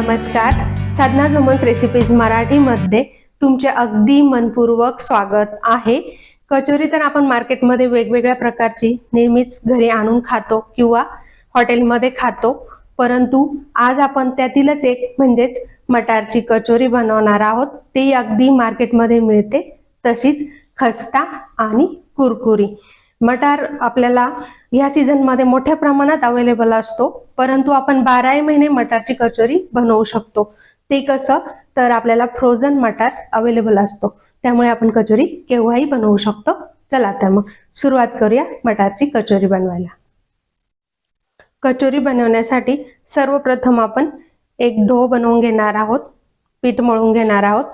नमस्कार. साधना जमस रेसिपीज मराठीमध्ये तुमचे अगदी मनपूर्वक स्वागत आहे. कचोरी तर आपण मार्केटमध्ये वेगवेगळ्या प्रकारची नेहमीच घरी आणून खातो किंवा हॉटेलमध्ये खातो. परंतु आज आपण त्यातीलच एक म्हणजेच मटारची कचोरी बनवणार आहोत. ती अगदी मार्केटमध्ये मिळते तशीच खस्ता आणि कुरकुरी. मटार आपल्याला ह्या सीझनमध्ये मोठ्या प्रमाणात अवेलेबल असतो. परंतु आपण बाराही महिने मटारची कचोरी बनवू शकतो. ते कसं? तर आपल्याला फ्रोझन मटार अवेलेबल असतो. त्यामुळे आपण कचोरी केव्हाही बनवू शकतो. चला तर मग सुरुवात करूया मटारची कचोरी बनवायला. कचोरी बनवण्यासाठी सर्वप्रथम आपण एक डो बनवून घेणार आहोत. पीठ मळून घेणार आहोत.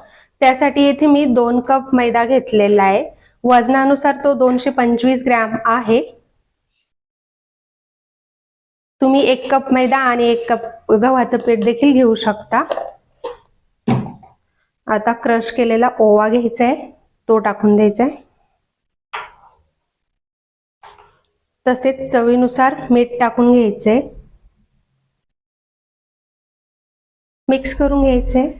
त्यासाठी येथे मी दोन कप मैदा घेतलेला आहे. वजनानुसार तो दोनशे पंचवीस ग्रॅम आहे. तुम्ही एक कप मैदा आणि एक कप गव्हाचं पीठ देखील घेऊ शकता. आता क्रश केलेला ओवा घ्यायचा आहे तो टाकून द्यायचा आहे तसेच चवीनुसार मीठ टाकून घ्यायचंय. मिक्स करून घ्यायचंय.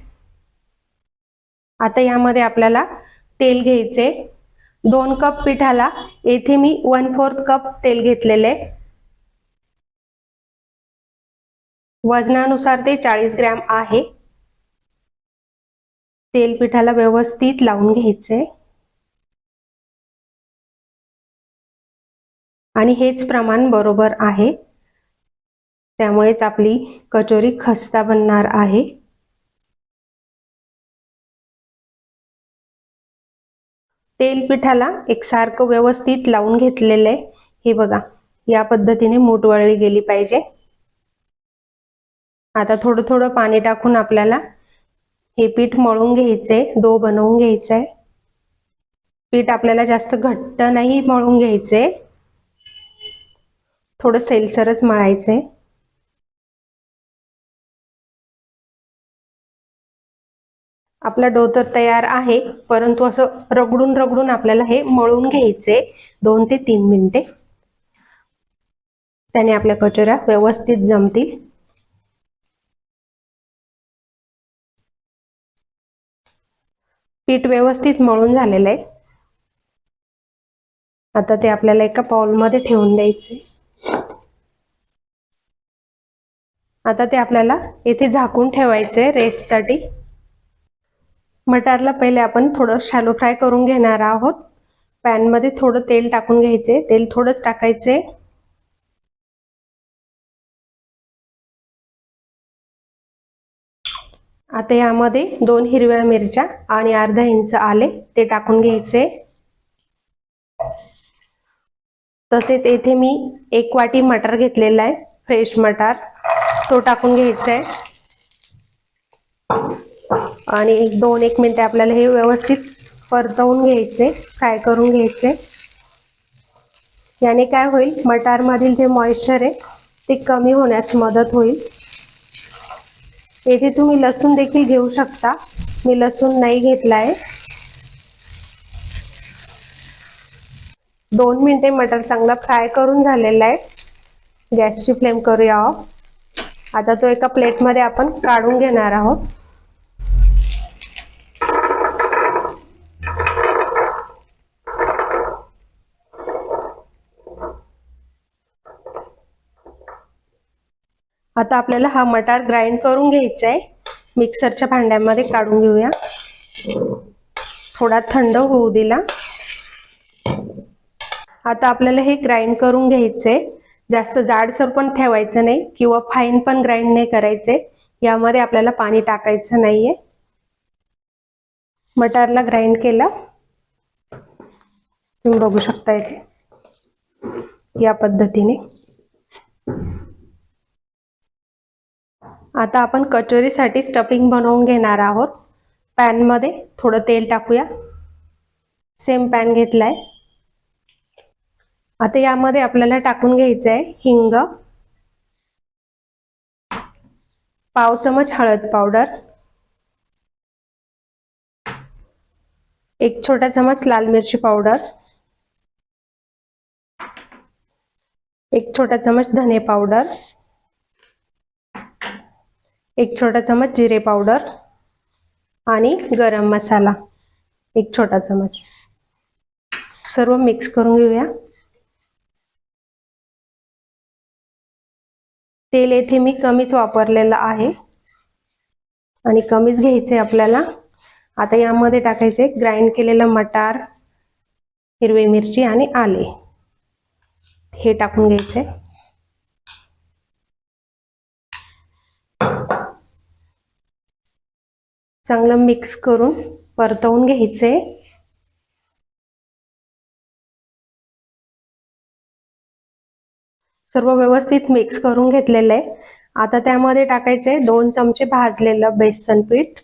आता यामध्ये आपल्याला तेल घ्यायचे दोन कप पिठाला येथे मी वन फोर्थ कप तेल घेतलेले. वजनानुसार ते चाळीस ग्रॅम आहे. तेल पिठाला व्यवस्थित लावून घ्यायचे. आणि हेच प्रमाण बरोबर आहे. त्यामुळेच आपली कचोरी खस्ता बनणार आहे. तेल पिठाला एकसारखं व्यवस्थित लावून घेतलेलं आहे. हे बघा या पद्धतीने मूठ वळली गेली पाहिजे. आता थोडं थोडं पाणी टाकून आपल्याला हे पीठ मळून घ्यायचंय डो बनवून घ्यायचंय. पीठ आपल्याला जास्त घट्ट नाही मळून घ्यायचंय. थोडं सेलसरच मळायचंय. आपला डो तर तयार आहे परंतु असं रगडून रगडून आपल्याला हे मळून घ्यायचे दोन ते तीन मिनिटे. त्याने आपल्या कचोऱ्या व्यवस्थित जमतील. पीठ व्यवस्थित मळून झालेलं आहे. आता ते आपल्याला एका मध्ये ठेवून द्यायचे. आता ते आपल्याला येथे झाकून ठेवायचे रेस्टसाठी. मटारला पहिले आपण थोडं शॅलो फ्राय करून घेणार आहोत. पॅनमध्ये थोडं तेल टाकून घ्यायचे. तेल थोडंच टाकायचे. आता यामध्ये दोन हिरव्या मिरच्या आणि अर्धा इंच आले ते टाकून घ्यायचे. तसेच येथे मी एक वाटी मटार घेतलेला आहे. फ्रेश मटार. तो टाकून घ्यायचा आहे. आणि एक दोन एक मिनिटे आपल्याला हे व्यवस्थित परतवून घ्यायचे फ्राय करून घ्यायचे. याने काय होईल मटारमधील जे मॉइश्चर आहे ते कमी होण्यास मदत होईल. येथे तुम्ही लसूण देखील घेऊ शकता मी लसूण नाही घेतला आहे. दोन मिनिटे मटर चांगला फ्राय करून झालेला आहे. गॅसची फ्लेम करूया. आता तो एका प्लेटमध्ये आपण काढून घेणार आहोत. आता आपल्याला हा मटार ग्राइंड करून घ्यायचा आहे. मिक्सरच्या भांड्यामध्ये काढून घेऊया. थोडा थंड होऊ दिला. आता आपल्याला हे ग्राइंड करून घ्यायचंय जास्त जाडसर पण ठेवायचं नाही किंवा फाईन पण ग्राइंड नाही करायचे. यामध्ये आपल्याला पाणी टाकायचं नाहीये. मटारला ग्राइंड केलं. तुम्ही बघू शकता इथे या पद्धतीने. आता आपण कचोरीसाठी स्टफिंग बनवून घेणार आहोत. पॅनमध्ये थोडं तेल टाकूया. सेम पॅन घेतलाय. आता यामध्ये आपल्याला टाकून घ्यायचं आहे हिंग. पाव चमच हळद पावडर. एक छोटा चमच लाल मिरची पावडर. एक छोटा चमच धने पावडर. एक छोटा चमच जिरे पावडर आणि गरम मसाला. एक छोटा चमच. सर्व मिक्स करून घेऊया. तेल येथे मी कमीच वापरलेलं आहे. आणि कमीच घ्यायचे आपल्याला. आता यामध्ये टाकायचे ग्राइंड केलेलं मटार हिरवी मिरची आणि आले. हे टाकून घ्यायचे. चांगलं मिक्स करून परतवून घ्यायचे. सर्व व्यवस्थित मिक्स करून घेतलेलं. आहे आता त्यामध्ये टाकायचे दोन चमचे भाजलेलं बेसन पीठ.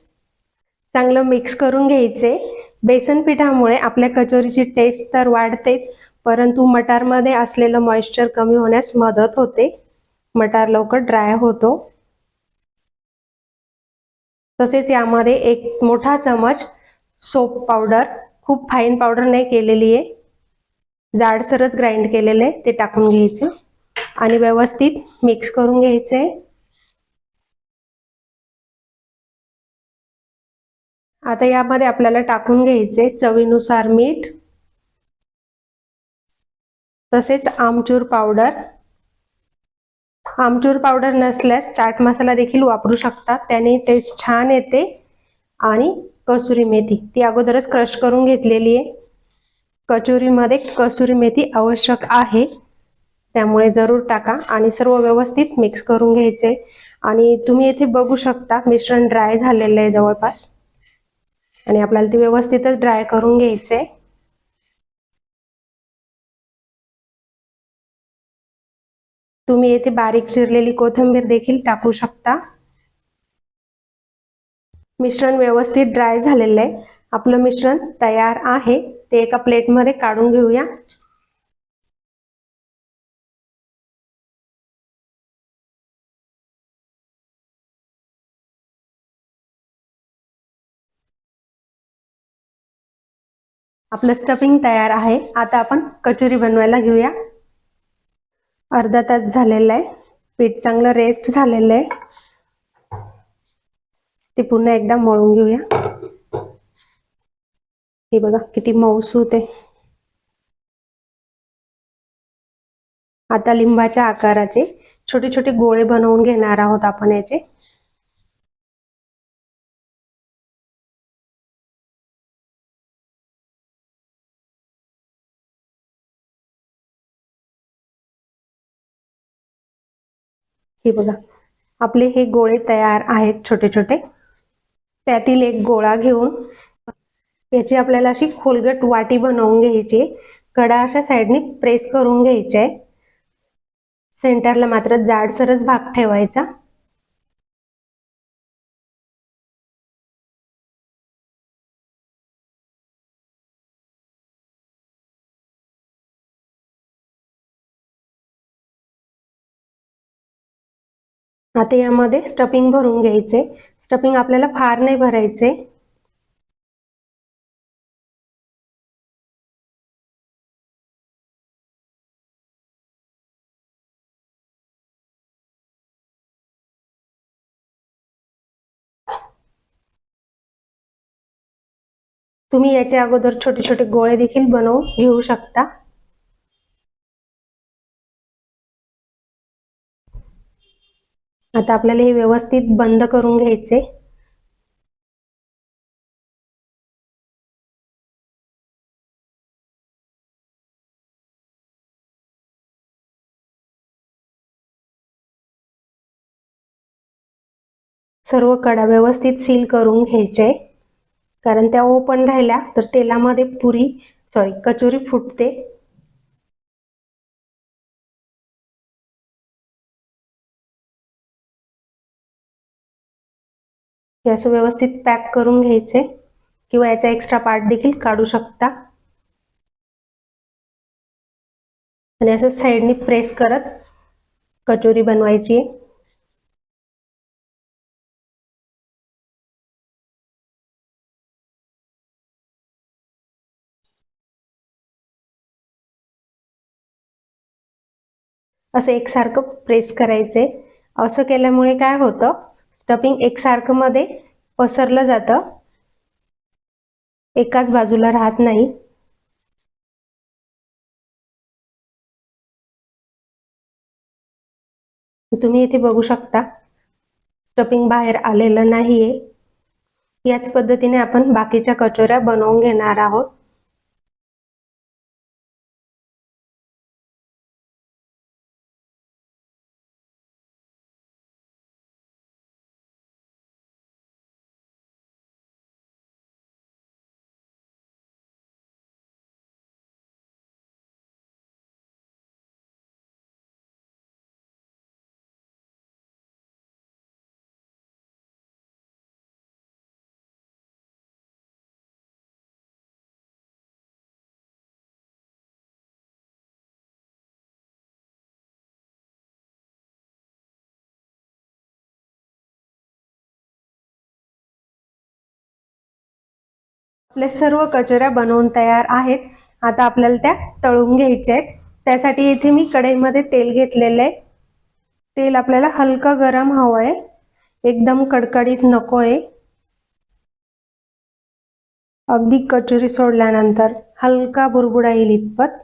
चांगलं मिक्स करून घ्यायचे. बेसन पिठामुळे आपल्या कचोरीची टेस्ट तर वाढतेच परंतु मटारमध्ये असलेलं मॉइश्चर कमी होण्यास मदत होते. मटार लवकर ड्राय होतो. तसेच यामध्ये एक मोठा चमच सोप पावडर खूप फाईन पावडर नाही केलेली आहे. जाडसरच ग्राइंड केलेले ते टाकून घ्यायचं. आणि व्यवस्थित मिक्स करून घ्यायचे आता यामध्ये आपल्याला टाकून घ्यायचे चवीनुसार मीठ तसेच आमचूर पावडर आमचूर पावडर नसल्यास चाट मसाला देखील वापरू शकता. त्याने टेस्ट छान येते आणि कसुरी मेथी ती अगोदरच क्रश करून घेतलेली आहे. कचोरीमध्ये कसुरी मेथी आवश्यक आहे. त्यामुळे जरूर टाका आणि सर्व व्यवस्थित मिक्स करून घ्यायचे. आणि तुम्ही येथे बघू शकता मिश्रण ड्राय झालेलं आहे जवळपास. आणि आपल्याला ते व्यवस्थितच ड्राय करून घ्यायचे. तुम्ही येथे बारीक चिरलेली कोथिंबीर देखील टाकू शकता. मिश्रण व्यवस्थित ड्राय झालेलं आहे. आपलं मिश्रण तयार आहे. ते एका प्लेटमध्ये काढून घेऊया. आपलं स्टफिंग तयार आहे. आता आपण कचोरी बनवायला घेऊया. अर्धा तास झालेला आहे. पीठ चांगलं रेस्ट झालेलं आहे. ते पुन्हा एकदा मळून घेऊया. हे बघा किती मऊसूत आहे. आता लिंबाच्या आकाराचे छोटे छोटे गोळे बनवून घेणार आहोत आपण याचे. हे बघा. आपले हे गोळे तयार आहेत छोटे छोटे. त्यातील एक गोळा घेऊन याची आपल्याला अशी खोलगट वाटी बनवून घ्यायची. कडा अशा साईडने प्रेस करून घ्यायचे. सेंटरला मात्र जाडसरच भाग ठेवायचा. आता यामध्ये स्टफिंग भरून घ्यायचे. स्टफिंग आपल्याला फार नाही भरायचे. तुम्ही याच्या अगोदर छोटे छोटे गोळे देखील बनवून घेऊ शकता. आता आपल्याला हे व्यवस्थित बंद करून घ्यायचे. सर्व कडा व्यवस्थित सील करून घ्यायचे. कारण त्या ओपन राहिल्या तर तेलामध्ये पुरी सॉरी कचोरी फुटते. हे असं व्यवस्थित पॅक करून घ्यायचे किंवा याचा एक्स्ट्रा पार्ट देखील काढू शकता. आणि असं साईडनी प्रेस करत कचोरी बनवायची आहे. असं एकसारखं प्रेस करायचे. असं केल्यामुळे काय होतं? स्टफिंग एकसारखं मध्ये पसरलं जातं. एकाच बाजूला राहत नाही. तुम्ही इथे बघू शकता स्टफिंग बाहेर आलेलं नाहीये. याच पद्धतीने आपण बाकीच्या कचोऱ्या बनवून घेणार आहोत. आपल्या सर्व कचोऱ्या बनवून तयार आहेत. आता आपल्याला त्या तळून घ्यायच्या आहेत. त्यासाठी इथे मी कढईमध्ये तेल घेतलेलं आहे. तेल आपल्याला हलकं गरम हवं आहे. एकदम कडकडीत नको आहे. अगदी कचोरी सोडल्यानंतर हलका बुरबुडा येईल इतपत.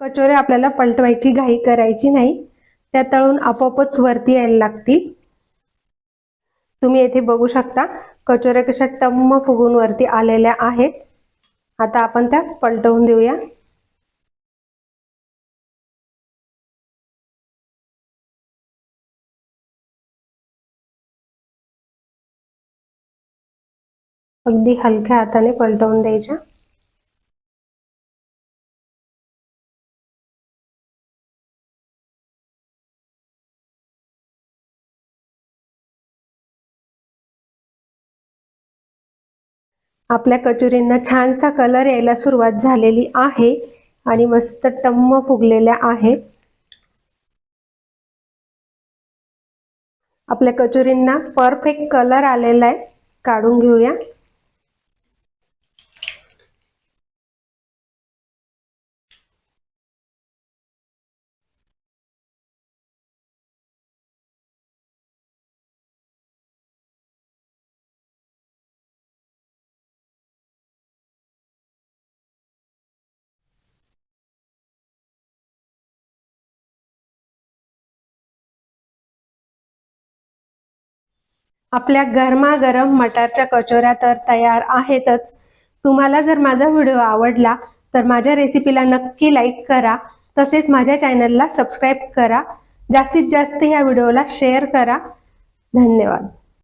कचोरे आपल्याला पलटवायची घाई करायची नाही. त्या तळून आपोआपच वरती यायला लागतील. तुम्ही येथे बघू शकता कचोऱ्या कशा टम्म फुगून वरती आलेल्या आहेत. आता आपण त्या पलटवून देऊया. अगदी हलक्या हाताने पलटवून द्यायच्या. आपल्या कचोरींना छानसा कलर यायला सुरुवात झालेली आहे आणि मस्त टम्म फुगलेल्या आहेत. आपल्या कचोरींना परफेक्ट कलर आलेला आहे. काढून घेऊया. आपल्या गरमागरम मटारच्या कचोऱ्या तर तयार आहेतच. तुम्हाला जर माझा व्हिडिओ आवडला तर माझ्या रेसिपीला नक्की लाईक करा. तसेच माझ्या चॅनलला सबस्क्राईब करा. जास्तीत जास्त ह्या व्हिडिओला शेअर करा. धन्यवाद.